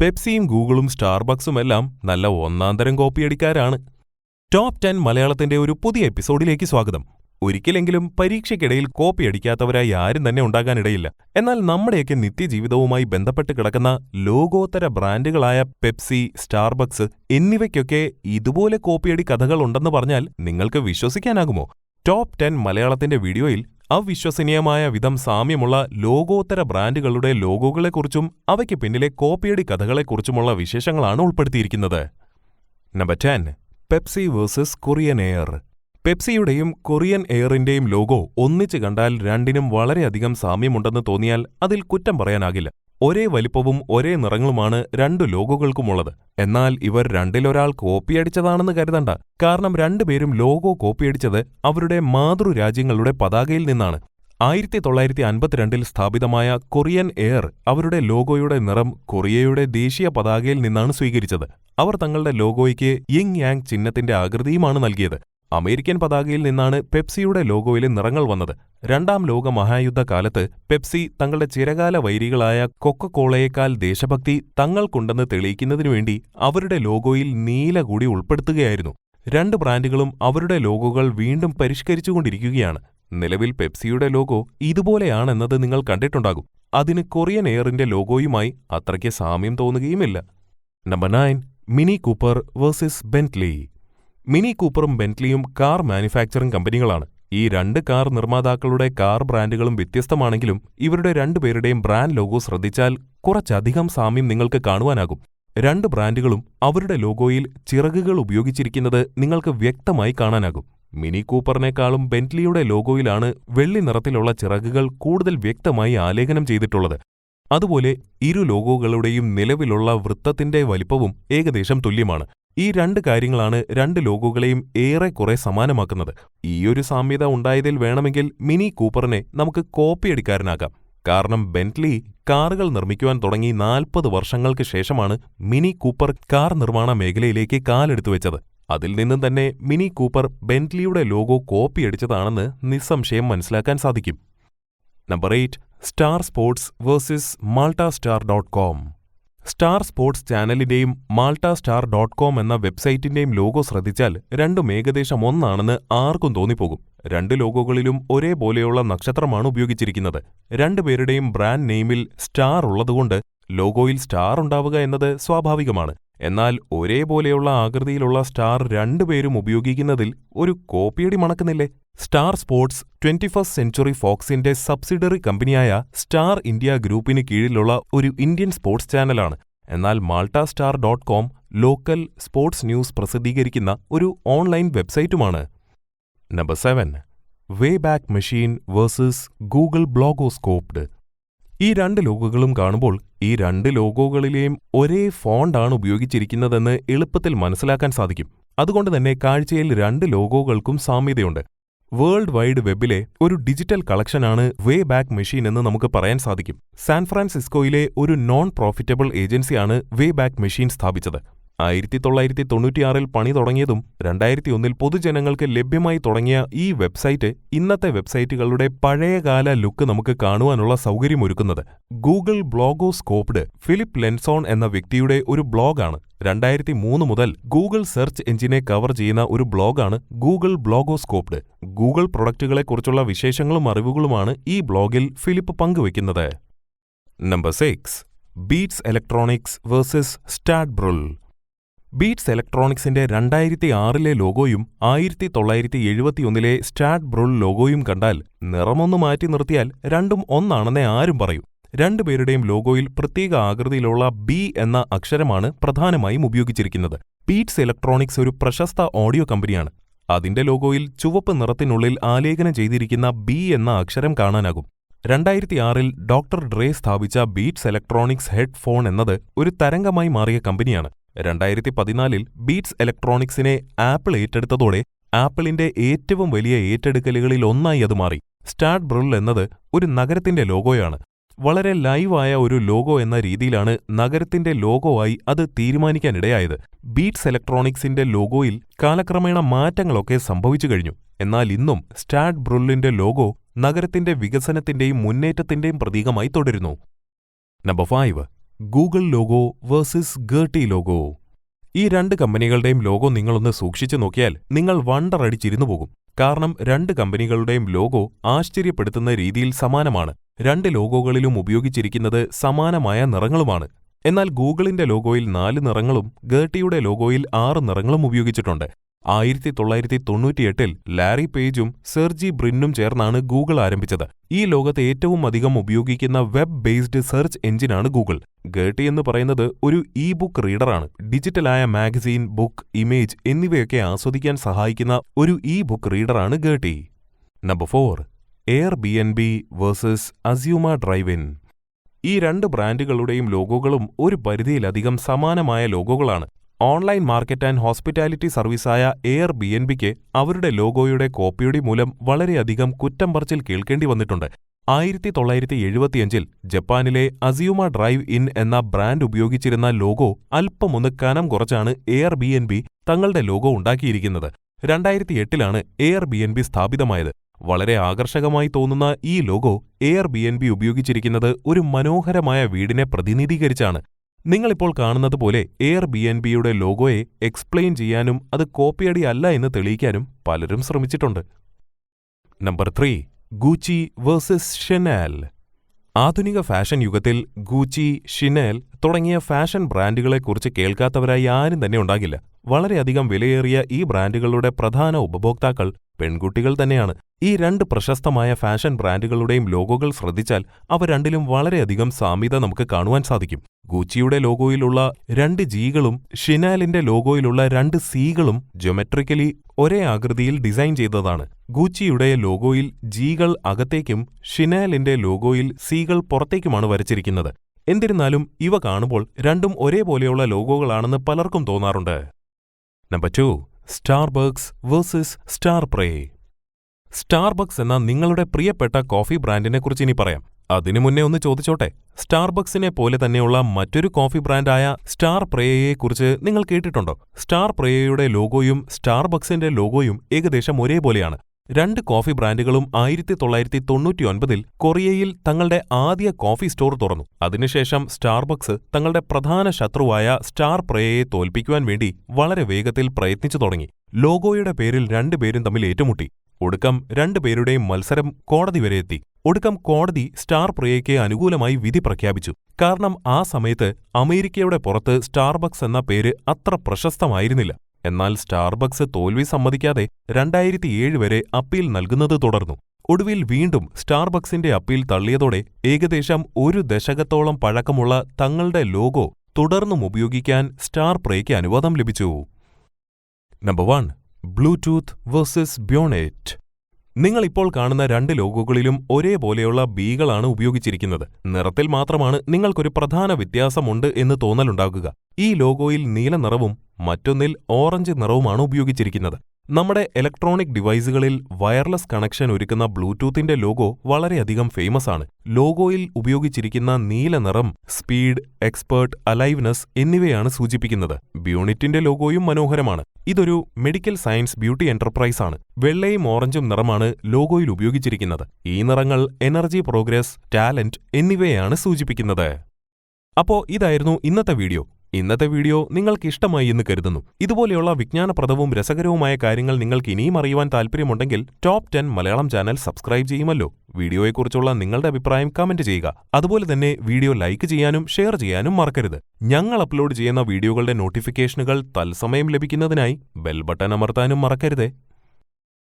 പെപ്സിയും ഗൂഗിളും സ്റ്റാർബക്സും എല്ലാം നല്ല ഒന്നാന്തരം കോപ്പിയടിക്കാരാണ്. ടോപ്പ് ടെൻ മലയാളത്തിന്റെ ഒരു പുതിയ എപ്പിസോഡിലേക്ക് സ്വാഗതം. ഒരിക്കലെങ്കിലും പരീക്ഷയ്ക്കിടയിൽ കോപ്പിയടിക്കാത്തവരായി ആരും തന്നെ ഉണ്ടാകാനിടയില്ല. എന്നാൽ നമ്മുടെയൊക്കെ നിത്യജീവിതവുമായി ബന്ധപ്പെട്ട് കിടക്കുന്ന ലോകോത്തര ബ്രാൻഡുകളായ പെപ്സി സ്റ്റാർബക്സ് എന്നിവയ്ക്കൊക്കെ ഇതുപോലെ കോപ്പിയടി കഥകൾ ഉണ്ടെന്ന് പറഞ്ഞാൽ നിങ്ങൾക്ക് വിശ്വസിക്കാനാകുമോ? ടോപ്പ് ടെൻ മലയാളത്തിന്റെ വീഡിയോയിൽ അവിശ്വസനീയമായ വിധം സാമ്യമുള്ള ലോകോത്തര ബ്രാൻഡുകളുടെ ലോഗോകളെക്കുറിച്ചും അവയ്ക്ക് പിന്നിലെ കോപ്പിയടി കഥകളെക്കുറിച്ചുമുള്ള വിശേഷങ്ങളാണ് ഉൾപ്പെടുത്തിയിരിക്കുന്നത്. Number ten Pepsi versus Korean Air പെപ്സിയുടെയും Korean എയറിന്റെയും ലോഗോ ഒന്നിച്ചു കണ്ടാൽ രണ്ടിനും വളരെയധികം സാമ്യമുണ്ടെന്ന് തോന്നിയാൽ അതിൽ കുറ്റം പറയാനാകില്ല. ഒരേ വലിപ്പവും ഒരേ നിറങ്ങളുമാണ് രണ്ടു ലോഗോകൾക്കുമുള്ളത്. എന്നാൽ ഇവർ രണ്ടിലൊരാൾ കോപ്പിയടിച്ചതാണെന്ന് കരുതണ്ട. കാരണം രണ്ടുപേരും ലോഗോ കോപ്പിയടിച്ചത് അവരുടെ മാതൃരാജ്യങ്ങളുടെ പതാകയിൽ നിന്നാണ്. ആയിരത്തി തൊള്ളായിരത്തി അൻപത്തിരണ്ടിൽ സ്ഥാപിതമായ കൊറിയൻ എയർ അവരുടെ ലോഗോയുടെ നിറം കൊറിയയുടെ ദേശീയ പതാകയിൽ നിന്നാണ് സ്വീകരിച്ചത്. അവർ തങ്ങളുടെ ലോഗോയ്ക്ക് യിങ് യാങ് ചിഹ്നത്തിന്റെ ആകൃതിയുമാണ് നൽകിയത്. അമേരിക്കൻ പതാകയിൽ നിന്നാണ് പെപ്സിയുടെ ലോഗോയിലെ നിറങ്ങൾ വന്നത്. രണ്ടാം ലോക മഹായുദ്ധ കാലത്ത് പെപ്സി തങ്ങളുടെ ചിരകാല വൈരികളായ കൊക്കക്കോളയേക്കാൾ ദേശഭക്തി തങ്ങൾക്കുണ്ടെന്ന് തെളിയിക്കുന്നതിനു വേണ്ടി അവരുടെ ലോഗോയിൽ നീല കൂടി ഉൾപ്പെടുത്തുകയായിരുന്നു. രണ്ട് ബ്രാൻഡുകളും അവരുടെ ലോഗോകൾ വീണ്ടും പരിഷ്കരിച്ചുകൊണ്ടിരിക്കുകയാണ്. നിലവിൽ പെപ്സിയുടെ ലോഗോ ഇതുപോലെയാണെന്നത് നിങ്ങൾ കണ്ടിട്ടുണ്ടാകും. അതിന് കൊറിയൻ എയറിന്റെ ലോഗോയുമായി അത്രയ്ക്ക് സാമ്യം തോന്നുകയുമില്ല. Number nine Mini Cooper versus Bentley. Mini കൂപ്പറും ബെന്റ്ലിയും കാർ മാനുഫാക്ചറിംഗ് കമ്പനികളാണ്. ഈ രണ്ട് കാർ നിർമ്മാതാക്കളുടെ കാർ ബ്രാൻഡുകളും വ്യത്യസ്തമാണെങ്കിലും ഇവരുടെ രണ്ടുപേരുടെയും ബ്രാൻഡ് ലോഗോ ശ്രദ്ധിച്ചാൽ കുറച്ചധികം സാമ്യം നിങ്ങൾക്ക് കാണുവാനാകും. രണ്ട് ബ്രാൻഡുകളും അവരുടെ ലോഗോയിൽ ചിറകുകൾ ഉപയോഗിച്ചിരിക്കുന്നത് നിങ്ങൾക്ക് വ്യക്തമായി കാണാനാകും. മിനി കൂപ്പറിനേക്കാളും ബെന്റ്ലിയുടെ ലോഗോയിലാണ് വെള്ളി നിറത്തിലുള്ള ചിറകുകൾ കൂടുതൽ വ്യക്തമായി ആലേഖനം ചെയ്തിട്ടുള്ളത്. അതുപോലെ ഇരു ലോഗോകളുടെയും നിലവിലുള്ള വൃത്തത്തിന്റെ വലിപ്പവും ഏകദേശം തുല്യമാണ്. ഈ രണ്ട് കാര്യങ്ങളാണ് രണ്ട് ലോഗോകളെയും ഏറെക്കുറെ സമാനമാക്കുന്നത്. ഈയൊരു സാമ്യത ഉണ്ടായതിൽ വേണമെങ്കിൽ മിനി കൂപ്പറിനെ നമുക്ക് കോപ്പിയടിക്കാരനാക്കാം കാരണം ബെന്റ്ലി കാറുകൾ നിർമ്മിക്കുവാൻ തുടങ്ങി നാൽപ്പത് വർഷങ്ങൾക്ക് ശേഷമാണ് മിനി കൂപ്പർ കാർ നിർമ്മാണ മേഖലയിലേക്ക് കാലെടുത്തു വെച്ചത്. അതിൽ നിന്നും തന്നെ മിനി കൂപ്പർ ബെന്റ്ലിയുടെ ലോഗോ കോപ്പിയടിച്ചതാണെന്ന് നിസ്സംശയം മനസ്സിലാക്കാൻ സാധിക്കും. Number eight Star Sports versus Malta Star dot com. Star Sports ചാനലിന്റെയും Malta Star dot com എന്ന വെബ്സൈറ്റിന്റെയും ലോഗോ ശ്രദ്ധിച്ചാൽ രണ്ടും ഏകദേശം ഒന്നാണെന്ന് ആർക്കും തോന്നിപ്പോകും. രണ്ട് ലോഗോകളിലും ഒരേപോലെയുള്ള നക്ഷത്രമാണ് ഉപയോഗിച്ചിരിക്കുന്നത്. രണ്ടുപേരുടെയും ബ്രാൻഡ് നെയിമിൽ സ്റ്റാർ ഉള്ളതുകൊണ്ട് ലോഗോയിൽ സ്റ്റാർ ഉണ്ടാവുക എന്നത് സ്വാഭാവികമാണ്. എന്നാൽ ഒരേപോലെയുള്ള ആകൃതിയിലുള്ള സ്റ്റാർ രണ്ടുപേരും ഉപയോഗിക്കുന്നതിൽ ഒരു കോപ്പിയടി മണക്കുന്നില്ലേ? Star Sports twenty first century ഫോക്സിന്റെ subsidiary കമ്പനിയായ സ്റ്റാർ ഇന്ത്യ ഗ്രൂപ്പിന് കീഴിലുള്ള ഒരു ഇന്ത്യൻ സ്പോർട്സ് ചാനലാണ്. എന്നാൽ Malta Star dot com local sports news പ്രസിദ്ധീകരിക്കുന്ന ഒരു online വെബ്സൈറ്റുമാണ്. Number seven Wayback Machine versus Google Blogoscoped ഈ രണ്ട് ലോഗോകളും കാണുമ്പോൾ ഈ രണ്ട് ലോഗോകളിലെയും ഒരേ ഫോണ്ടാണ് ഉപയോഗിച്ചിരിക്കുന്നതെന്ന് എളുപ്പത്തിൽ മനസ്സിലാക്കാൻ സാധിക്കും. അതുകൊണ്ട് തന്നെ കാഴ്ചയിൽ രണ്ട് ലോഗോകൾക്കും സാമ്യതയുണ്ട്. വേൾഡ് വൈഡ് വെബിലെ ഒരു ഡിജിറ്റൽ കളക്ഷനാണ് വേ ബാക്ക് മെഷീൻ എന്ന് നമുക്ക് പറയാൻ സാധിക്കും. സാൻ ഫ്രാൻസിസ്കോയിലെ ഒരു നോൺ പ്രോഫിറ്റബിൾ ഏജൻസിയാണ് വേ ബാക്ക് മെഷീൻ സ്ഥാപിച്ചത്. ആയിരത്തി തൊള്ളായിരത്തി തൊണ്ണൂറ്റിയാറിൽ പണി തുടങ്ങിയതും രണ്ടായിരത്തി ഒന്നിൽ പൊതുജനങ്ങൾക്ക് ലഭ്യമായി തുടങ്ങിയ ഈ വെബ്സൈറ്റ് ഇന്നത്തെ വെബ്സൈറ്റുകളുടെ പഴയകാല ലുക്ക് നമുക്ക് കാണുവാനുള്ള സൗകര്യമൊരുക്കുന്നത്. Google Blogoscoped Philipp Lenssen എന്ന വ്യക്തിയുടെ ഒരു ബ്ലോഗാണ്. രണ്ടായിരത്തി മൂന്ന് മുതൽ ഗൂഗിൾ സെർച്ച് എഞ്ചിനെ കവർ ചെയ്യുന്ന ഒരു ബ്ലോഗാണ് ഗൂഗിൾ ബ്ലോഗോസ്കോപ്ഡ് ഗൂഗിൾ പ്രൊഡക്റ്റുകളെക്കുറിച്ചുള്ള വിശേഷങ്ങളും അറിവുകളുമാണ് ഈ ബ്ലോഗിൽ ഫിലിപ്പ് പങ്കുവയ്ക്കുന്നത് number six. Beats Electronics versus സ്റ്റാഡ്ബ്രുൾ Beats ഇലക്ട്രോണിക്സിന്റെ രണ്ടായിരത്തി ആറിലെ ലോഗോയും ആയിരത്തി തൊള്ളായിരത്തി എഴുപത്തിയൊന്നിലെ സ്റ്റാഡ് ബ്രുൾ ലോഗോയും കണ്ടാൽ നിറമൊന്നു മാറ്റി നിർത്തിയാൽ രണ്ടും ഒന്നാണെന്നേ ആരും പറയൂ. രണ്ടുപേരുടെയും ലോഗോയിൽ പ്രത്യേക ആകൃതിയിലുള്ള ബി എന്ന അക്ഷരമാണ് പ്രധാനമായും ഉപയോഗിച്ചിരിക്കുന്നത്. ബീറ്റ്സ് ഇലക്ട്രോണിക്സ് ഒരു പ്രശസ്ത ഓഡിയോ കമ്പനിയാണ്. അതിന്റെ ലോഗോയിൽ ചുവപ്പ് നിറത്തിനുള്ളിൽ ആലേഖനം ചെയ്തിരിക്കുന്ന ബി എന്ന അക്ഷരം കാണാനാകും. രണ്ടായിരത്തി ആറിൽ ഡോക്ടർ ഡ്രേ സ്ഥാപിച്ച ബീറ്റ്സ് ഇലക്ട്രോണിക്സ് ഹെഡ്ഫോൺ എന്നത് ഒരു തരംഗമായി മാറിയ കമ്പനിയാണ്. രണ്ടായിരത്തി പതിനാലിൽ ബീറ്റ്സ് ഇലക്ട്രോണിക്സിനെ ആപ്പിൾ ഏറ്റെടുത്തതോടെ ആപ്പിളിന്റെ ഏറ്റവും വലിയ ഏറ്റെടുക്കലുകളിൽ ഒന്നായി അത് മാറി. സ്റ്റാർട്ട് ബ്രിൽ എന്നത് ഒരു നഗരത്തിന്റെ ലോഗോയാണ്. വളരെ ലൈവായ ഒരു ലോഗോ എന്ന രീതിയിലാണ് നഗരത്തിന്റെ ലോഗോ ആയി അത് തീരുമാനിക്കാനിടയായത്. ബീറ്റ്സ് ഇലക്ട്രോണിക്സിന്റെ ലോഗോയിൽ കാലക്രമേണ മാറ്റങ്ങളൊക്കെ സംഭവിച്ചു കഴിഞ്ഞു. എന്നാൽ ഇന്നും സ്റ്റാർട്ട് ബ്രുള്ളിന്റെ ലോഗോ നഗരത്തിന്റെ വികസനത്തിന്റെയും മുന്നേറ്റത്തിന്റെയും പ്രതീകമായി തുടരുന്നു. Number five. Google logo versus Getty logo. ഈ രണ്ട് കമ്പനികളുടെയും ലോഗോ നിങ്ങളൊന്ന് സൂക്ഷിച്ചു നോക്കിയാൽ നിങ്ങൾ വണ്ടർ അടിച്ചിരുന്നു പോകും. കാരണം രണ്ട് കമ്പനികളുടെയും ലോഗോ ആശ്ചര്യപ്പെടുത്തുന്ന രീതിയിൽ സമാനമാണ്. രണ്ട് ലോഗോകളിലും ഉപയോഗിച്ചിരിക്കുന്നത് സമാനമായ നിറങ്ങളുമാണ്. എന്നാൽ ഗൂഗിളിന്റെ ലോഗോയിൽ നാല് നിറങ്ങളും ഗേട്ടിയുടെ ലോഗോയിൽ ആറ് നിറങ്ങളും ഉപയോഗിച്ചിട്ടുണ്ട്. ആയിരത്തി തൊള്ളായിരത്തി തൊണ്ണൂറ്റിയെട്ടിൽ ലാരി പേജും സെർജി ബ്രിന്നും ചേർന്നാണ് ഗൂഗിൾ ആരംഭിച്ചത്. ഈ ലോകത്ത് ഏറ്റവും അധികം ഉപയോഗിക്കുന്ന വെബ് ബേസ്ഡ് സെർച്ച് എഞ്ചിനാണ് ഗൂഗിൾ. ഗേട്ടി എന്ന് പറയുന്നത് ഒരു ഇ ബുക്ക് റീഡറാണ്. ഡിജിറ്റലായ മാഗസീൻ ബുക്ക് ഇമേജ് എന്നിവയൊക്കെ ആസ്വദിക്കാൻ സഹായിക്കുന്ന ഒരു e book റീഡറാണ് Getty. Number four Air B N B versus Asuma Drive In ഈ രണ്ട് ബ്രാൻഡുകളുടെയും ലോഗോകളും ഒരു പരിധിയിലധികം സമാനമായ ലോഗോകളാണ്. ഓൺലൈൻ മാർക്കറ്റ് ആൻഡ് ഹോസ്പിറ്റാലിറ്റി സർവീസായ എയർ ബി എൻ ബിക്ക് അവരുടെ ലോഗോയുടെ കോപ്പിയുടെ മൂലം വളരെയധികം കുറ്റം പറച്ചിൽ കേൾക്കേണ്ടി വന്നിട്ടുണ്ട്. ആയിരത്തി തൊള്ളായിരത്തി എഴുപത്തിയഞ്ചിൽ ജപ്പാനിലെ അസിയുമ ഡ്രൈവ് ഇൻ എന്ന ബ്രാൻഡ് ഉപയോഗിച്ചിരുന്ന ലോഗോ അല്പമൊന്ന് കനം കുറച്ചാണ് എയർ ബി എൻ ബി തങ്ങളുടെ ലോഗോ ഉണ്ടാക്കിയിരിക്കുന്നത്. രണ്ടായിരത്തി എട്ടിലാണ് എയർ ബി എൻ ബി സ്ഥാപിതമായത്. വളരെ ആകർഷകമായി തോന്നുന്ന ഈ logo Air B N B ഉപയോഗിച്ചിരിക്കുന്നത് ഒരു മനോഹരമായ വീടിനെ പ്രതിനിധീകരിച്ചാണ്. നിങ്ങളിപ്പോൾ കാണുന്നത് പോലെ എയർ ബി എൻ ബിയുടെ ലോഗോയെ എക്സ്പ്ലെയിൻ ചെയ്യാനും അത് കോപ്പിയടി അല്ല എന്ന് തെളിയിക്കാനും പലരും ശ്രമിച്ചിട്ടുണ്ട്. Number three Gucci versus Chanel. ആധുനിക ഫാഷൻ യുഗത്തിൽ ഗൂച്ചി ഷിനേൽ തുടങ്ങിയ ഫാഷൻ ബ്രാൻഡുകളെക്കുറിച്ച് കേൾക്കാത്തവരായി ആരും തന്നെ ഉണ്ടാകില്ല. വളരെയധികം വിലയേറിയ ഈ ബ്രാൻഡുകളുടെ പ്രധാന ഉപഭോക്താക്കൾ പെൺകുട്ടികൾ തന്നെയാണ്. ഈ രണ്ട് പ്രശസ്തമായ ഫാഷൻ ബ്രാൻഡുകളുടെയും ലോഗോകൾ ശ്രദ്ധിച്ചാൽ അവ രണ്ടിലും വളരെയധികം സാമ്യത നമുക്ക് കാണുവാൻ സാധിക്കും. ഗൂച്ചിയുടെ ലോഗോയിലുള്ള രണ്ട് ജീകളും ഷിനാലിന്റെ ലോഗോയിലുള്ള രണ്ട് സികളും ജൊമെട്രിക്കലി ഒരേ ആകൃതിയിൽ ഡിസൈൻ ചെയ്തതാണ്. ഗൂച്ചിയുടെ ലോഗോയിൽ ജീകൾ അകത്തേക്കും ഷിനാലിന്റെ ലോഗോയിൽ സികൾ പുറത്തേക്കുമാണ് വരച്ചിരിക്കുന്നത്. എന്നിരുന്നാലും ഇവ കാണുമ്പോൾ രണ്ടും ഒരേപോലെയുള്ള ലോഗോകളാണെന്ന് പലർക്കും തോന്നാറുണ്ട്. Number two Starbucks versus Star Pray. Starbucks എന്ന നിങ്ങളുടെ പ്രിയപ്പെട്ട കോഫി ബ്രാൻഡിനെക്കുറിച്ച് ഇനി പറയാം. അതിനു മുന്നേ ഒന്ന് ചോദിച്ചോട്ടെ? സ്റ്റാർബക്സിനെ പോലെ തന്നെയുള്ള മറ്റൊരു കോഫി ബ്രാൻഡായ സ്റ്റാർ പ്രേയയെക്കുറിച്ച് നിങ്ങൾ കേട്ടിട്ടുണ്ടോ? സ്റ്റാർ പ്രേയയുടെ ലോഗോയും സ്റ്റാർബക്സിന്റെ ലോഗോയും ഏകദേശം ഒരേപോലെയാണ്. രണ്ട് കോഫി ബ്രാൻഡുകളും ആയിരത്തി തൊള്ളായിരത്തി തൊണ്ണൂറ്റിയൊൻപതിൽ കൊറിയയിൽ തങ്ങളുടെ ആദ്യ കോഫി സ്റ്റോർ തുറന്നു. അതിനുശേഷം സ്റ്റാർബക്സ് തങ്ങളുടെ പ്രധാന ശത്രുവായ സ്റ്റാർ പ്രേയയെ തോൽപ്പിക്കുവാൻ വേണ്ടി വളരെ വേഗത്തിൽ പ്രയത്നിച്ചു തുടങ്ങി. ലോഗോയുടെ പേരിൽ രണ്ടുപേരും തമ്മിൽ ഏറ്റുമുട്ടി. ഒടുക്കം രണ്ടുപേരുടെയും മത്സരം കോടതി വരെ എത്തി. ഒടുക്കം കോടതി സ്റ്റാർ പ്രിയയ്ക്ക് അനുകൂലമായി വിധി പ്രഖ്യാപിച്ചു. കാരണം ആ സമയത്ത് അമേരിക്കയുടെ പുറത്ത് സ്റ്റാർബക്സ് എന്ന പേര് അത്ര പ്രശസ്തമായിരുന്നില്ല. എന്നാൽ സ്റ്റാർബക്സ് തോൽവി സമ്മതിക്കാതെ രണ്ടായിരത്തിയേഴ് വരെ അപ്പീൽ നൽകുന്നത് തുടർന്നു. ഒടുവിൽ വീണ്ടും സ്റ്റാർബക്സിന്റെ അപ്പീൽ തള്ളിയതോടെ ഏകദേശം ഒരു ദശകത്തോളം പഴക്കമുള്ള തങ്ങളുടെ ലോഗോ തുടർന്നും ഉപയോഗിക്കാൻ സ്റ്റാർ പ്രേയ്ക്ക് അനുവാദം ലഭിച്ചു. നമ്പർ വൺ ബ്ലൂടൂത്ത് വേഴ്സസ് ബ്യോണേറ്റ് നിങ്ങൾ ഇപ്പോൾ കാണുന്ന രണ്ട് ലോഗോകളിലും ഒരേപോലെയുള്ള ബീകളാണ് ഉപയോഗിച്ചിരിക്കുന്നത്. നിറത്തിൽ മാത്രമാണ് നിങ്ങൾക്കൊരു പ്രധാന വ്യത്യാസമുണ്ട് എന്ന് തോന്നലുണ്ടാകുക. ഈ ലോഗോയിൽ നീല നിറവും മറ്റൊന്നിൽ ഓറഞ്ച് നിറവുമാണ് ഉപയോഗിച്ചിരിക്കുന്നത്. നമ്മുടെ ഇലക്ട്രോണിക് ഡിവൈസുകളിൽ വയർലെസ് കണക്ഷൻ ഒരുക്കുന്ന ബ്ലൂടൂത്തിന്റെ ലോഗോ വളരെയധികം ഫേമസ് ആണ്. ലോഗോയിൽ ഉപയോഗിച്ചിരിക്കുന്ന നീല നിറം സ്പീഡ് എക്സ്പേർട്ട് അലൈവ്നെസ് എന്നിവയാണ് സൂചിപ്പിക്കുന്നത്. ബ്യൂണിറ്റിന്റെ ലോഗോയും മനോഹരമാണ്. ഇതൊരു മെഡിക്കൽ സയൻസ് ബ്യൂട്ടി എന്റർപ്രൈസ് ആണ് വെള്ളയും ഓറഞ്ചും നിറമാണ് ലോഗോയിൽ ഉപയോഗിച്ചിരിക്കുന്നത്. ഈ നിറങ്ങൾ എനർജി പ്രോഗ്രസ് ടാലന്റ് എന്നിവയാണ് സൂചിപ്പിക്കുന്നത്. അപ്പോ ഇതായിരുന്നു ഇന്നത്തെ വീഡിയോ. ഇന്നത്തെ വീഡിയോ നിങ്ങൾക്ക് ഇഷ്ടമായി എന്ന് കരുതുന്നു. ഇതുപോലെയുള്ള വിജ്ഞാനപ്രദവും രസകരവുമായ കാര്യങ്ങൾ നിങ്ങൾക്ക് ഇനിയും അറിയുവാൻ താല്പര്യമുണ്ടെങ്കിൽ top ten Malayalam channel subscribe ചെയ്യുമല്ലോ. വീഡിയോയെക്കുറിച്ചുള്ള നിങ്ങളുടെ അഭിപ്രായം കമന്റ് ചെയ്യുക. അതുപോലെ തന്നെ വീഡിയോ ലൈക്ക് ചെയ്യാനും ഷെയർ ചെയ്യാനും മറക്കരുത്. ഞങ്ങൾ അപ്ലോഡ് ചെയ്യുന്ന വീഡിയോകളുടെ നോട്ടിഫിക്കേഷനുകൾ തത്സമയം ലഭിക്കുന്നതിനായി ബെൽ ബട്ടൺ അമർത്താനും മറക്കരുതേ.